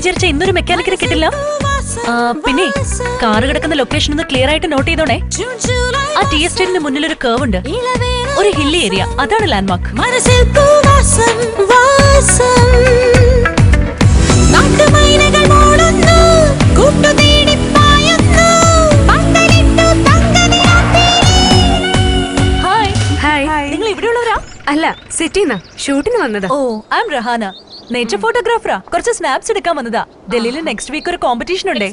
വിചാരിച്ച ഇന്നൊരു മെക്കാനിക്കിനെ കിട്ടില്ല. പിന്നെ കാറ് കിടക്കുന്ന ലൊക്കേഷൻ ഒന്ന് ക്ലിയർ ആയിട്ട് നോട്ട് ചെയ്തോണേ. ആ ടി എസ്റ്റേറ്റിന് മുന്നിൽ ഒരു കേവ് ഉണ്ട്. ഒരു ഹില്ലി ഏരിയ അതാണ് ലാൻഡ്മാർക്ക് ഹായ് ഹായ് നിങ്ങൾ ഇവിടെയുള്ളവരാ? അല്ല സിറ്റിന്നാ. ഷൂട്ടിന് വന്നതാ. Oh I'm Rahana. Nature ഫോട്ടോഗ്രാഫറാ കുറച്ച് സ്നാപ്സ് എടുക്കാൻ വന്നതാ. ഡൽഹിയിൽ നെക്സ്റ്റ് വീക്ക് ഒരു കോമ്പറ്റീഷൻ ഉണ്ട്.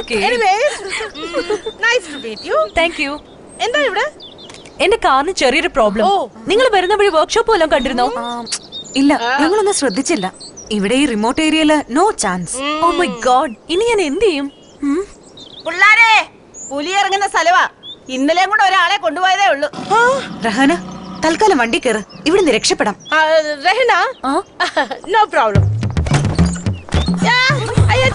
Okay. Mm. താങ്ക് യു എന്താ ഇവിടെ? എന്റെ കാറിന് ചെറിയൊരു പ്രോബ്ലം ഓ. നിങ്ങൾ വരുന്ന വഴി വർക്ക്ഷോപ്പ് വല്ലതും കണ്ടിരുന്നോ? ഇല്ല ഞങ്ങളൊന്നും ശ്രദ്ധിച്ചില്ല. ഇവിടെ ഈ റിമോട്ട് ഏരിയയിൽ no chance oh my god ഇനി ഞാൻ എന്ത് ചെയ്യും? പുള്ളാരെ പിള്ളാരെ പുലി ഇറങ്ങുന്ന സ്ഥലവാ. ഇന്നലെയും കൂടെ ഒരാളെ കൊണ്ടുപോയതേ ഉള്ളൂ. റഹാന തൽക്കാലം വണ്ടി കയറ് ഇവിടുന്ന് രക്ഷപ്പെടാം. റഹന നോ പ്രോബ്ലം അയ്യോ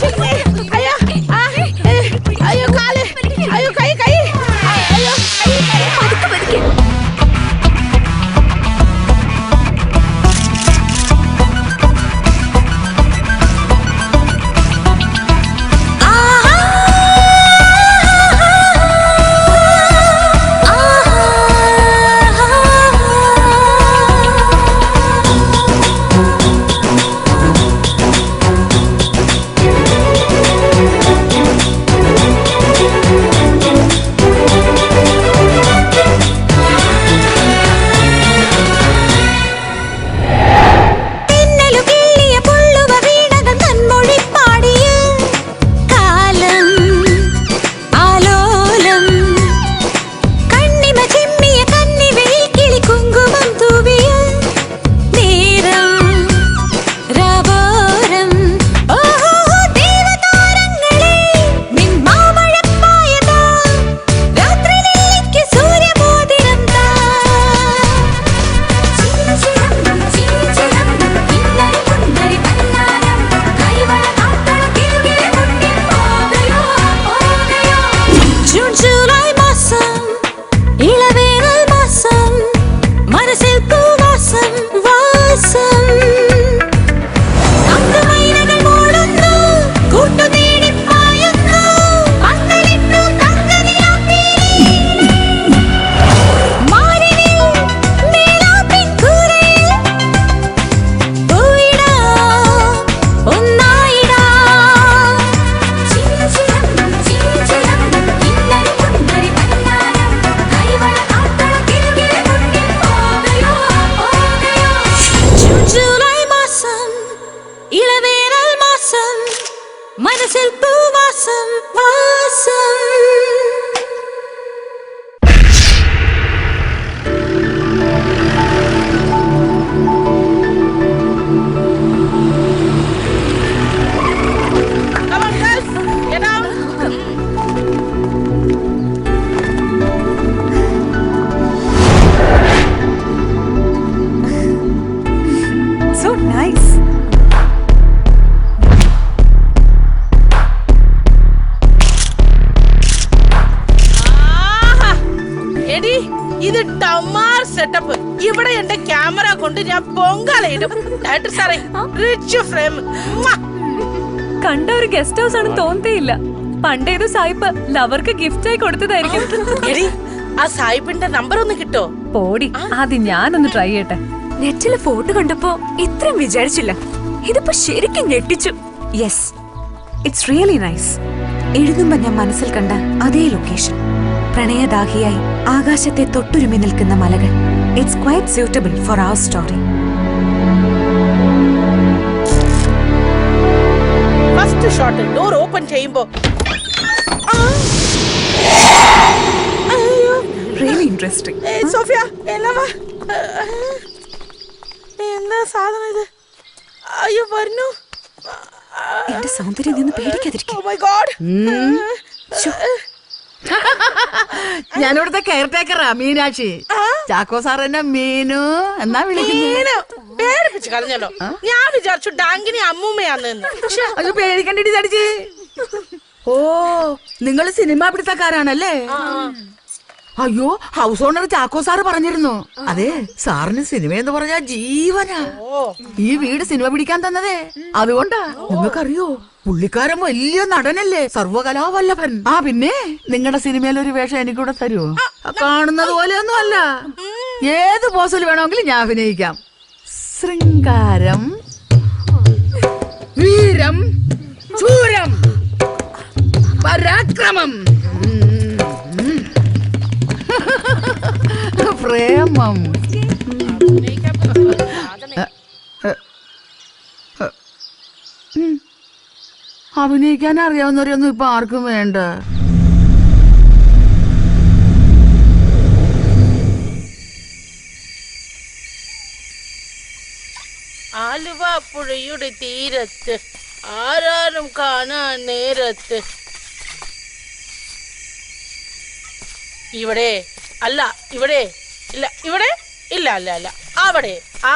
ഇത് ടമാർ സെറ്റപ്പ് ഇവിടെ എന്റെ ക്യാമറ കൊണ്ട് ഞാൻ പൊങ്കാലയിടും ഡയറക്ടർ സാറേ റിച്ച് ഫ്രെയിം കണ്ട ഒരു ഗസ്റ്റ് ഹൗസ് ആണെന്ന് തോന്നത്തേയില്ല പണ്ടേത് സായിപ്പ് ലവർക്ക് ഗിഫ്റ്റ് ആയി കൊടുത്തതായിരിക്കും. എടി ആ സായിപ്പിന്റെ നമ്പർ ഒന്ന് കിട്ടോ? പോടി ആദ്യം ഞാനൊന്ന് ട്രൈ ചെയ്യട്ടെ. നെറ്റിലെ ഫോട്ടോ കണ്ടപ്പോ ഇത്രയും വിചാരിച്ചില്ല. ഇതിപ്പോ ശരിക്കും ഞെട്ടിച്ചു. യെസ് ഇറ്റ്സ് റിയലി നൈസ് എഴുതുമ്പോ ഞാൻ മനസ്സിൽ കണ്ട അതേ ലൊക്കേഷൻ പ്രണയദാഹിയായി ആകാശത്തെ തൊട്ടുരുമി നിൽക്കുന്ന മലകൾ. It's quite suitable for our story first shot door open ചെയ്യുമ്പോ റിയലി ഇൻട്രസ്റ്റിംഗ് സോഫിയ എന്താ സാധനം ഇത്? അയ്യോ എന്റെ സൗന്ദര്യം നിന്ന് പേടിക്കാതിരിക്കും. ഗോഡ് ഞാനിവിടുത്തെ കെയർ ടേക്കറാ മീനാക്ഷി. ചാക്കോ സാർ എന്നെ മീനു എന്നാ വിളിക്കുന്നത്? പേടിപ്പിച്ച് കളഞ്ഞല്ലോ. ഞാൻ വിചാരിച്ചു ഡാങ്കിനി അമ്മൂമ്മയാന്ന് അത് പേടിക്കണ്ടിട്ട് ചടിച്ച് ഓ നിങ്ങൾ സിനിമ പിടുത്തക്കാരാണല്ലേ? അയ്യോ ഹൗസ് ഓണർ ചാക്കോ സാറ് പറഞ്ഞിരുന്നു. അതെ സാറിന് സിനിമ എന്ന് പറഞ്ഞാ ജീവനാ. ഈ വീട് സിനിമ പിടിക്കാൻ തന്നതേ. അതുകൊണ്ടാ നിങ്ങൾക്കറിയോ പുള്ളിക്കാരൻ വലിയ നടനല്ലേ സർവകലാവല്ലഭൻ. ആ പിന്നെ നിങ്ങളുടെ സിനിമയിൽ ഒരു വേഷം എനിക്കൂടെ തരുമോ കാണുന്നത് പോലെ ഒന്നും അല്ല ഏത് പോസിൽ വേണമെങ്കിലും ഞാൻ അഭിനയിക്കാം. ശൃംഗാരം. വീരം. ചൂരം. പരാക്രമം. പ്രേമം. അഭിനയിക്കാൻ അറിയാവുന്നവരെയൊന്നും ഇപ്പൊ ആർക്കും വേണ്ട. ആലുവ പുഴയുടെ തീരത്ത് ആരാരും കാണാൻ നേരത്ത്. ഇവിടെ അല്ല ഇവിടെ. ഇല്ല ഇവിടെ? ഇല്ല അല്ല അല്ല അവിടെ. ആ.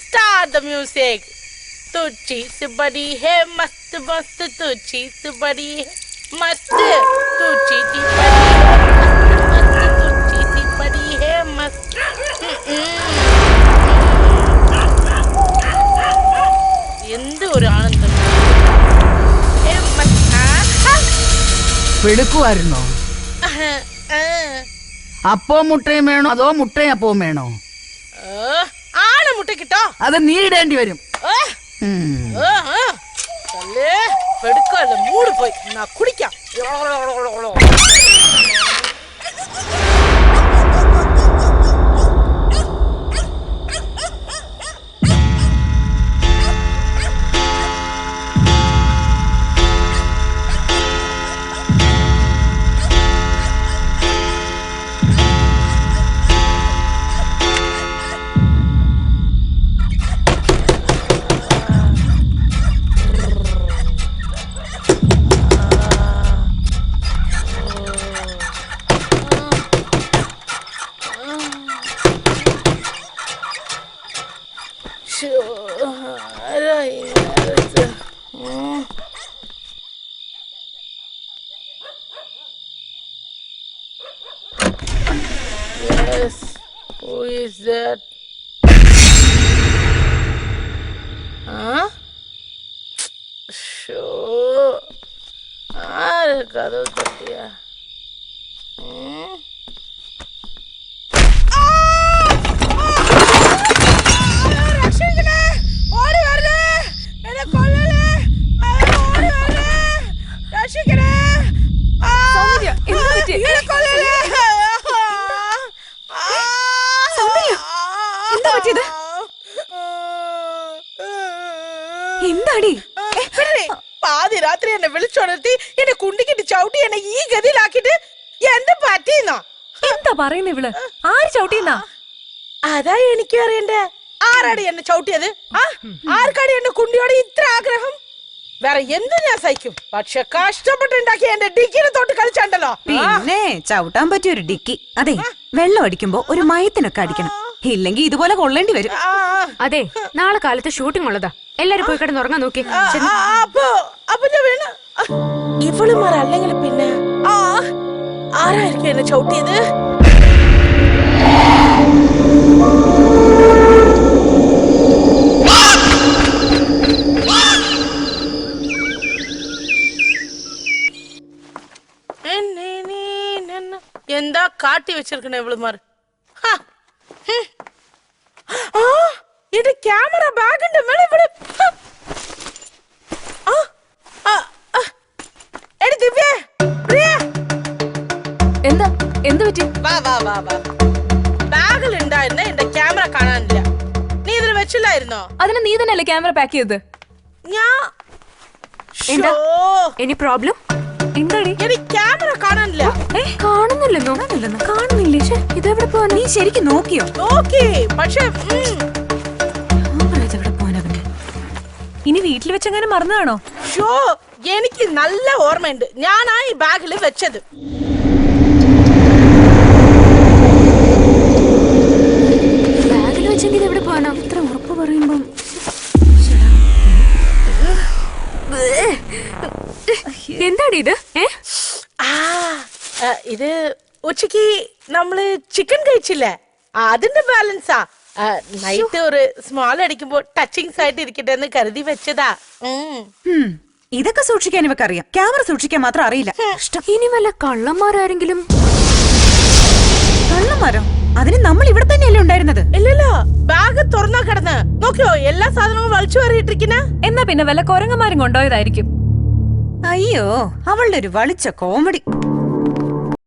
സ്റ്റാർട്ട് ദ മ്യൂസിക് തുച്ചി സുബരി ഹേ മസ്ത് മസ്ത് തുച്ചി സുബരി മസ്ത്. തുച്ചി തുച്ചി വെളുക്കുമായിരുന്നോ അപ്പവും മുട്ടയും വേണോ അതോ മുട്ടയും അപ്പവും വേണോ ഓ, ആണ് മുട്ട കിട്ടോ അത് നീ ഇടേണ്ടി വരും ഓ, ഉം. ഓ, ഓ. അല്ലേ പെടുക്കല്ല മൂട് പോയി എന്നാ കുടിക്കാം Yes, who is that? Huh? Sure. Ah, Ricardo. പറയുന്ന ഇവൾ? ആര് ചവിട്ടിയെന്നാ? അതാ എനിക്ക് അറിയണ്ടേ. ആരാടി എന്നെ ചവിട്ടിയത്? ആ ആർക്കാടി എന്നെ കുണ്ടിയോട് ഇത്ര ആഗ്രഹം? വേറെ എന്തും ഞാൻ സഹിക്കും. പക്ഷെ കഷ്ടപ്പെട്ടുണ്ടാക്കി എന്റെ ഡിക്കിനെ തൊട്ട് കളിച്ചാണ്ടല്ലോ. പിന്നെ ചവിട്ടാൻ പറ്റിയ ഒരു ഡിക്കി അതെ വെള്ളം അടിക്കുമ്പോ ഒരു മയത്തിനൊക്കെ അടിക്കണം. ഇല്ലെങ്കി ഇതുപോലെ കൊള്ളേണ്ടി വരും. അതെ നാളെ കാലത്ത് ഷൂട്ടിംഗ് ഉള്ളതാ. എല്ലാരും പോയി കിടന്ന് ഉറങ്ങാൻ നോക്കി. വീണ്. ഇവളുമാരല്ലെങ്കിൽ പിന്നെ ആരായിരിക്കും എന്നെ ചവിട്ടിയത്? എന്താ കാട്ടി വെച്ചിരിക്കണേ ഇവളുമാർ ഇത് ക്യാമറ ബാഗിന്റെ മേലെ ഇവിടെ. ആ, ആ, ആ. എടി ദിവ്യേ, എന്താ? എന്ത് പറ്റി? വാ വാ വാ വാ. ഉണ്ടായിരുന്ന എന്റെ ക്യാമറ കാണാനില്ല. നീ ഇതിൽ വെച്ചില്ലായിരുന്നോ? അതിന് നീ തന്നെയല്ലേ ക്യാമറ പാക്ക് ചെയ്തത്? ഞാൻ എന്താ? ശ്ശോ, എനി പ്രോബ്ലം? എന്താടി? എനിക്ക് ക്യാമറ കാണാനില്ല. ഏ കാണുന്നില്ലെന്നോ കാണുന്നില്ലേ? ശ്ശെ, ഇതെവിടെ പോവാനാ? നീ ശരിക്കും നോക്കിയോ? നോക്കി പക്ഷെ ഉം, എവിടെ പോനവന്റെ ഇനി വീട്ടിൽ വെച്ചെങ്ങനെ മറന്നതാണോ? ശ്ശോ, എനിക്ക് നല്ല ഓർമ്മയുണ്ട്. ഞാനാ ഈ ബാഗിൽ വെച്ചത്. പറയുമ്പം എന്താണ് ഇത്? ഇത് ഉച്ചയ്ക്ക് നമ്മൾ ചിക്കൻ കഴിച്ചില്ലേ? അതിന്റെ ബാലൻസാ നൈറ്റ് ഒരു സ്മോൾ അടിക്കുമ്പോ ടച്ചിങ്സ് ആയിട്ട് ഇരിക്കട്ടെ എന്ന് കരുതി വെച്ചതാ. ഇതൊക്കെ സൂക്ഷിക്കാൻ ഇവക്ക് അറിയാം ക്യാമറ സൂക്ഷിക്കാൻ മാത്രം അറിയില്ല. ഇനി വല്ല കള്ളന്മാരാരെങ്കിലും? കള്ളന്മാരോ? അതിന് നമ്മൾ ഇവിടെ തന്നെയല്ലേ ഉണ്ടായിരുന്നത്? ഇല്ലല്ലോ ബാഗ് തുറന്നാ കിടന്ന്. നോക്കിയോ എല്ലാ സാധനവും വലിച്ചു കയറിയിട്ടിരിക്കുന്ന എന്നാ പിന്നെ വല്ല കൊരങ്ങന്മാരും കൊണ്ടുപോയതായിരിക്കും. അയ്യോ അവളുടെ ഒരു വളിച്ച കോമഡി.